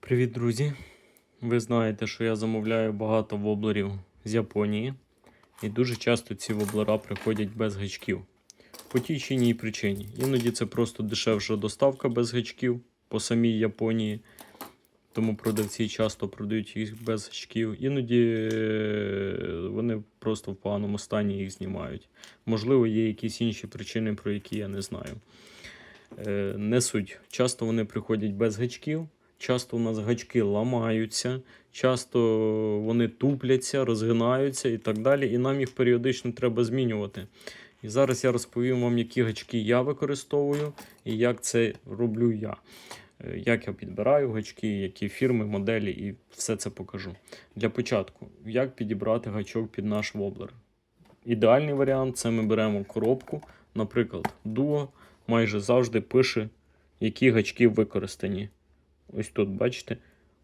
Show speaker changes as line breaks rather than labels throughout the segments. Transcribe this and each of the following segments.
Привіт, друзі! Ви знаєте, що я замовляю багато воблерів з Японії, і дуже часто ці воблера приходять без гачків. По тій чи іній причині. Іноді це просто дешевша доставка без гачків по самій Японії, тому продавці часто продають їх без гачків. Іноді е, вони просто в поганому стані їх знімають. Можливо, є якісь інші причини, про які я не знаю. Е, Не суть. Часто вони приходять без гачків. Часто у нас гачки ламаються, часто вони тупляться, розгинаються і так далі. І нам їх періодично треба змінювати. І зараз я розповім вам, які гачки я використовую і як це роблю я. Е, Як я підбираю гачки, які фірми, моделі, і все це покажу. Для початку, як підібрати гачок під наш воблер. Ідеальний варіант це ми беремо коробку. Наприклад, Duo майже завжди пише, які гачки використані. Ось тут, бачите,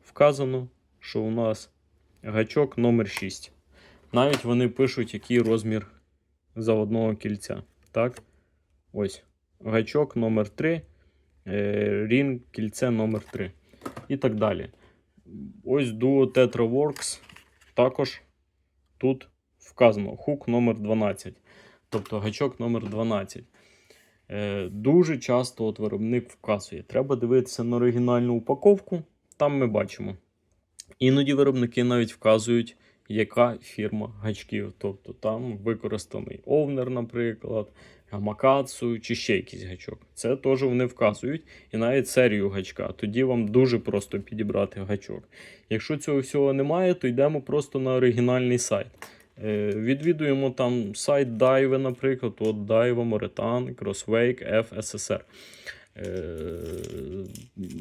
вказано, що у нас гачок номер 6. Навіть вони пишуть, який розмір заводного кільця. Так? Ось. Гачок номер 3, е, рінг кільце номер 3. І так далі. Ось Duo Tetra Works. Також тут вказано хук номер 12. Тобто гачок номер 12. Е, Дуже часто от виробник вказує. Треба дивитися на оригінальну упаковку, там ми бачимо. Іноді виробники навіть вказують, яка фірма гачків. Тобто там використаний овнер, наприклад, Гамакацу чи ще якийсь гачок. Це теж вони вказують і навіть серію гачка. Тоді вам дуже просто підібрати гачок. Якщо цього всього немає, то йдемо просто на оригінальний сайт. Е, Відвідуємо там сайт Daiwa, наприклад, от Daiwa, Moretan, Crosswake, F, SSR. Е,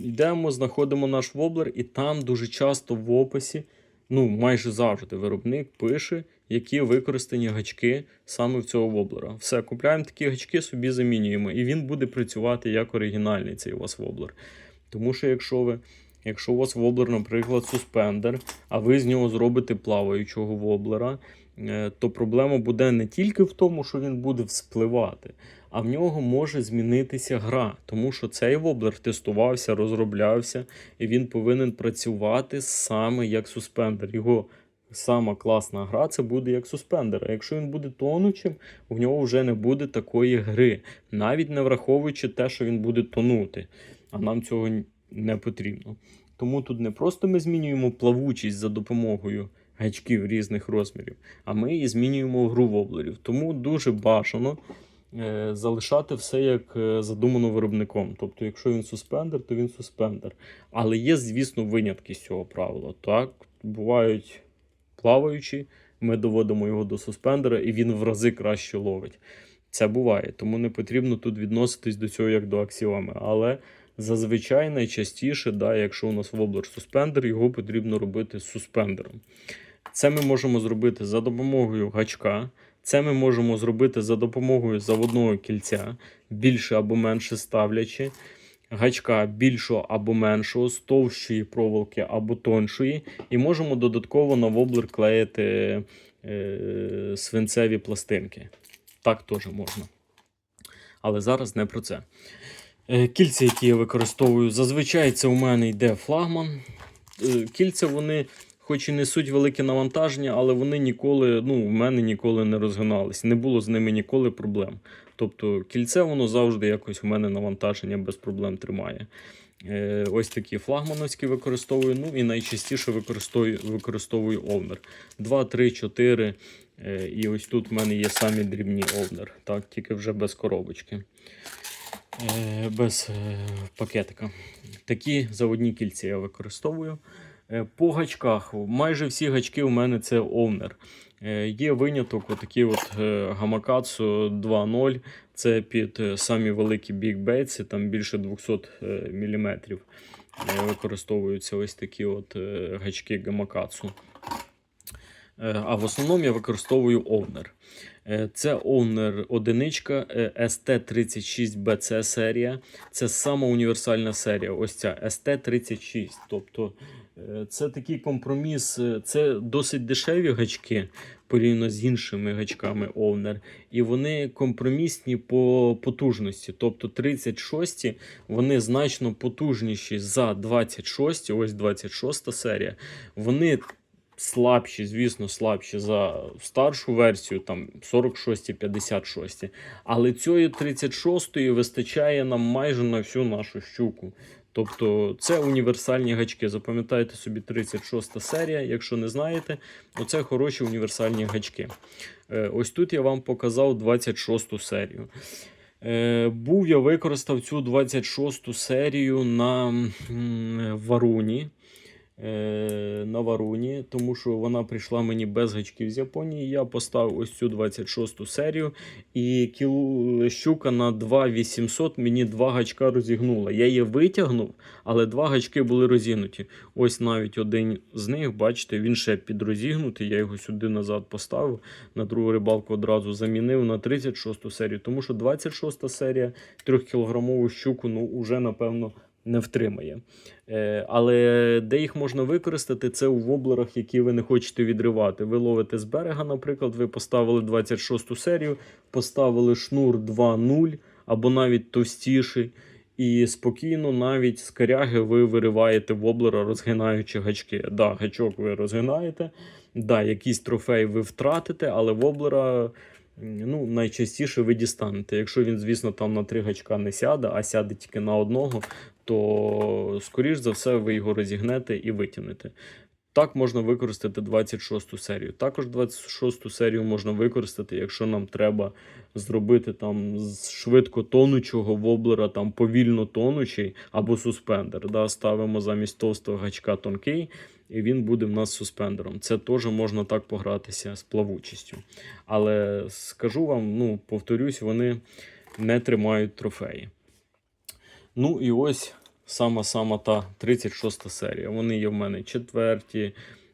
Йдемо, знаходимо наш воблер, і там дуже часто в описі, ну майже завжди, виробник пише, які використані гачки саме в цього воблера. Все, купляємо такі гачки, собі замінюємо, і він буде працювати як оригінальний цей у вас воблер. Тому що якщо ви. Якщо у вас воблер, наприклад, суспендер, а ви з нього зробите плаваючого воблера, то проблема буде не тільки в тому, що він буде вспливати, а в нього може змінитися гра, тому що цей воблер тестувався, розроблявся, і він повинен працювати саме як суспендер. Його сама класна гра це буде як суспендер. А якщо він буде тонучим, в нього вже не буде такої гри, навіть не враховуючи те, що він буде тонути. А нам цього не потрібно. Тому тут не просто ми змінюємо плавучість за допомогою гачків різних розмірів, а ми її змінюємо в гру воблерів. Тому дуже бажано е, залишати все як е, задумано виробником. Тобто, якщо він суспендер, то він суспендер. Але є, звісно, винятки з цього правила. Так, бувають плаваючі, ми доводимо його до суспендера, і він в рази краще ловить. Це буває, тому не потрібно тут відноситись до цього як до аксіоми. Але зазвичай найчастіше, да, якщо у нас воблер суспендер, його потрібно робити з суспендером. Це ми можемо зробити за допомогою гачка. Це ми можемо зробити за допомогою заводного кільця, більше або менше ставлячи, гачка більшого або меншого, з товщої проволоки або тоншої. І можемо додатково на воблер клеїти е, свинцеві пластинки. Так теж можна. Але зараз не про це. Е, Кільця, які я використовую, зазвичай це у мене йде флагман. Е, Кільця вони, хоч і несуть велике навантаження, але вони ніколи, ну, в мене ніколи не розгинались. Не було з ними ніколи проблем. Тобто кільце воно завжди якось у мене навантаження без проблем тримає. Е, Ось такі флагмановські використовую. Ну і найчастіше використовую, використовую овнер. 2, 3, 4. Е, І ось тут в мене є самі дрібні овнер, так, тільки вже без коробочки. Е, без е, пакетика. Такі заводні кільця я використовую. Е, По гачках. Майже всі гачки у мене це овнер. Е, Є виняток, отакий от е, Gamakatsu 2.0. Це під самі великі бікбейтси, там більше 200 мм. Використовуються ось такі от гачки. Е, А в основному я використовую овнер. Це овнер одиничка е, ST36BC серія. Це сама універсальна серія. Ось ця ST36. Тобто Це такий компроміс, е, це досить дешеві гачки порівняно з іншими гачками Овнер. І вони компромісні по потужності. Тобто 36 вони значно потужніші за 26, ось 26 серія. Вони слабші, звісно, слабші за старшу версію, там 46, 56. Але цієї 36 вистачає нам майже на всю нашу щуку. Тобто це універсальні гачки. Запам'ятайте собі 36 серія, якщо не знаєте, оце хороші універсальні гачки. Е, Ось тут я вам показав 26 серію. Е, Був я використав цю 26 серію на варуні. Е, На варуні, тому що вона прийшла мені без гачків з Японії. Я поставив ось цю 26 серію. І кіл... щука на 2800 мені два гачка розігнула. Я її витягнув, але два гачки були розігнуті. Ось навіть один з них, бачите, він ще підрозігнутий. Я його сюди назад поставив. На другу рибалку одразу замінив на 36 серію. Тому що 26 серія 3-кілограмову щуку, ну, уже, напевно, не втримає. Е, але де їх можна використати, це у воблерах, які ви не хочете відривати. Ви ловите з берега, наприклад, ви поставили 26 серію, поставили шнур 2.0 або навіть товстіший. І спокійно навіть з коряги ви вириваєте воблера, розгинаючи гачки. Да, гачок ви розгинаєте, да, якийсь трофей ви втратите, але воблера ну, найчастіше ви дістанете. Якщо він, звісно, там на три гачка не сяде, а сяде тільки на одного, то, скоріш за все, ви його розігнете і витягнете. Так можна використати 26 серію. Також 26 серію можна використати, якщо нам треба зробити там швидко тонучого воблера, там повільно тонучий або суспендер. Да? Ставимо замість товстого гачка тонкий, і він буде в нас суспендером. Це теж можна так погратися з плавучістю. Але скажу вам, ну, повторюсь, вони не тримають трофеї. Ну і ось сама-сама та 36 серія. Вони є в мене четверті,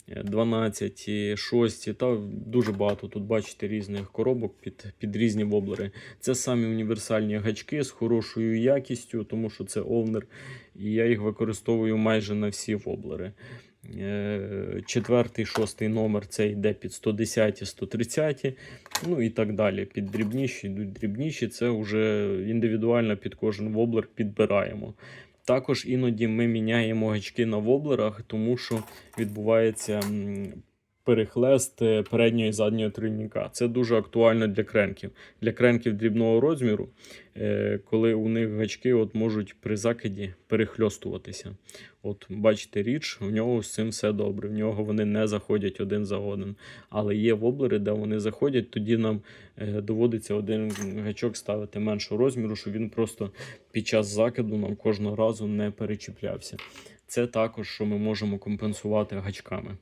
е, 12, 6, та дуже багато тут бачите різних коробок під, під різні воблери. Це самі універсальні гачки з хорошою якістю, тому що це овнер, і я їх використовую майже на всі воблери. Е, Четвертий, шостий номер це йде під 110, 130, ну і так далі. Під дрібніші йдуть дрібніші, це вже індивідуально під кожен воблер підбираємо. Також іноді ми міняємо гачки на воблерах, тому що відбувається перехлест е, переднього і заднього трійника. Це дуже актуально для кренків. Для кренків дрібного розміру, е, коли у них гачки от можуть при закиді перехльостуватися. От бачите, річ, у нього з цим все добре. В нього вони не заходять один за один. Але є воблери, де вони заходять, тоді нам е, доводиться один гачок ставити меншого розміру, щоб він просто під час закиду нам кожного разу не перечіплявся. Це також, що ми можемо компенсувати гачками.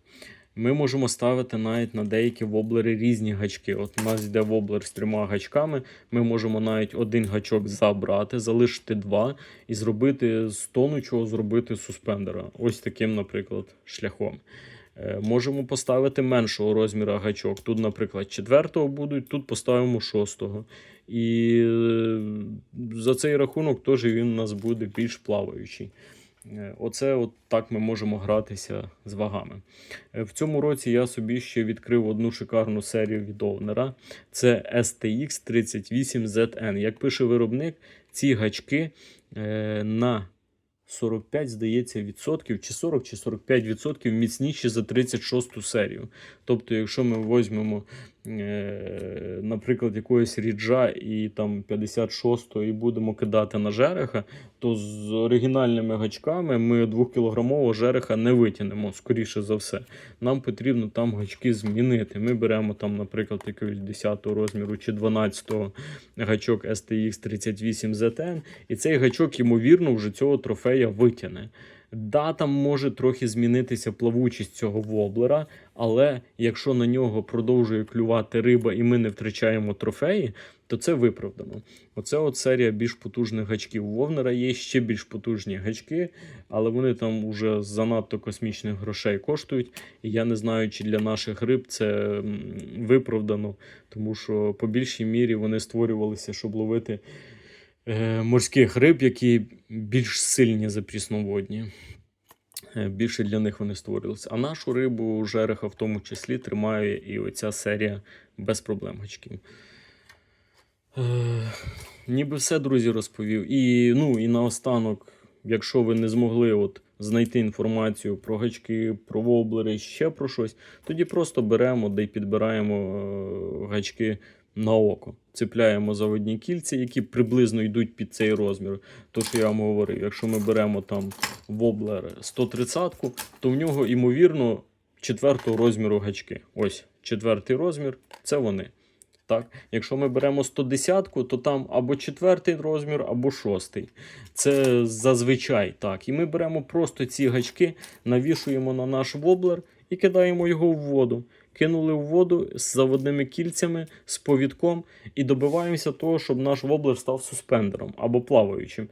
Ми можемо ставити навіть на деякі воблери різні гачки. От у нас йде воблер з трьома гачками. Ми можемо навіть один гачок забрати, залишити два і зробити з тонучого зробити суспендера. Ось таким, наприклад, шляхом. Е, Можемо поставити меншого розміру гачок. Тут, наприклад, четвертого будуть, тут поставимо шостого. І е, за цей рахунок теж він у нас буде більш плаваючий. Е, Оце от так ми можемо гратися з вагами. Е, В цьому році я собі ще відкрив одну шикарну серію від Овнера. Це STX 38ZN. Як пише виробник, ці гачки е, на 45, здається, відсотків, чи 40, чи 45 відсотків міцніші за 36 серію. Тобто, якщо ми візьмемо, наприклад, якогось ріджа і там 56 і будемо кидати на жереха, то з оригінальними гачками ми 2-кілограмового жереха не витягнемо, скоріше за все. Нам потрібно там гачки змінити. Ми беремо там, наприклад, якогось 10 розміру чи 12 гачок STX 38 ZN, і цей гачок, ймовірно, вже цього трофея витягне. Да, там може трохи змінитися плавучість цього воблера, але якщо на нього продовжує клювати риба і ми не втрачаємо трофеї, то це виправдано. Оце от серія більш потужних гачків. У Вовнера є ще більш потужні гачки, але вони там уже занадто космічних грошей коштують. І я не знаю, чи для наших риб це виправдано, тому що по більшій мірі вони створювалися, щоб ловити морських риб, які більш сильні за прісноводні. е, більше для них вони створювалися. А нашу рибу жереха в тому числі тримає і оця серія без проблем гачків. Е, ніби все, друзі, розповів. І, ну, і наостанок, якщо ви не змогли от, знайти інформацію про гачки, про воблери, ще про щось, тоді просто беремо да й підбираємо е, гачки на око. Цепляємо заводні кільця, які приблизно йдуть під цей розмір. То, що я вам говорив, якщо ми беремо там воблер 130, то в нього, ймовірно, четвертого розміру гачки. Ось четвертий розмір це вони. Так? Якщо ми беремо 110, то там або четвертий розмір, або шостий. Це зазвичай так. І ми беремо просто ці гачки, навішуємо на наш воблер і кидаємо його в воду. Кинули в воду з заводними кільцями, з повідком і добиваємося того, щоб наш воблер став суспендером або плаваючим.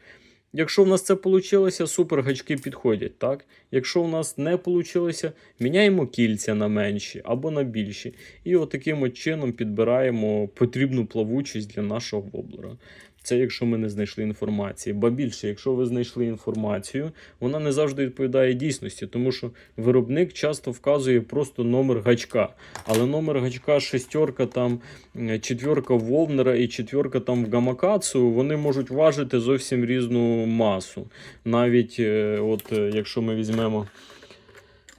Якщо в нас це вийшло, супер гачки підходять. так? Якщо в нас не вийшло, міняємо кільця на менші або на більші. І отаким от чином підбираємо потрібну плавучість для нашого воблера. Це якщо ми не знайшли інформації. Ба більше, якщо ви знайшли інформацію, вона не завжди відповідає дійсності, тому що виробник часто вказує просто номер гачка. Але номер гачка шестерка, там четверка Вовнера і четверка там в Гамакацу, вони можуть важити зовсім різну масу. Навіть е, от е, якщо ми візьмемо.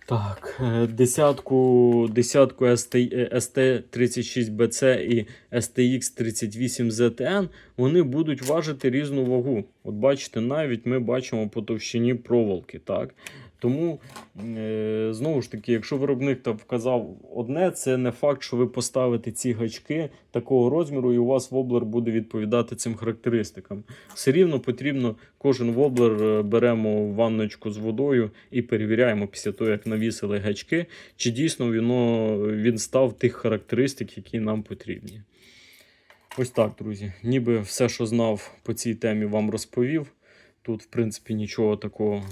Так, е, десятку, десятку ST36BC і STX38ZN, вони будуть важити різну вагу. От бачите, навіть ми бачимо по товщині проволоки. Так? Тому, е, знову ж таки, якщо виробник там вказав одне, це не факт, що ви поставите ці гачки такого розміру, і у вас воблер буде відповідати цим характеристикам. Все рівно потрібно кожен воблер е, беремо ванночку з водою і перевіряємо після того, як навісили гачки, чи дійсно воно, він став тих характеристик, які нам потрібні. Ось так, друзі. Ніби все, що знав по цій темі, вам розповів. Тут, в принципі, нічого такого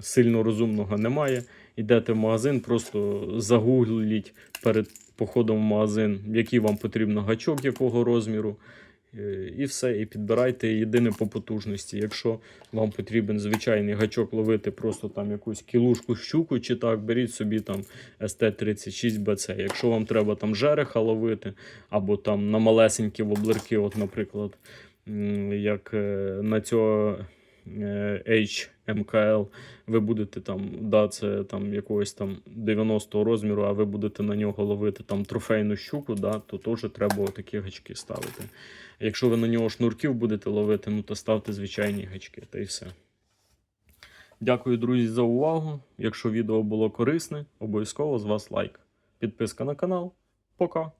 сильно розумного немає. Йдете в магазин, просто загугліть перед походом в магазин, який вам потрібно гачок, якого розміру. Е, І все, і підбирайте єдине по потужності. Якщо вам потрібен звичайний гачок ловити просто там якусь кілушку щуку, чи так, беріть собі там ST36BC. Якщо вам треба там жереха ловити, або там на малесенькі воблерки, от, наприклад, як е, на цього е, HMKL, ви будете там, да, це там якогось там 90 розміру, а ви будете на нього ловити там трофейну щуку, да, то теж треба такі гачки ставити. Якщо ви на нього шнурків будете ловити, ну то ставте звичайні гачки, та й все. Дякую, друзі, за увагу. Якщо відео було корисне, обов'язково з вас лайк. Підписка на канал. Пока.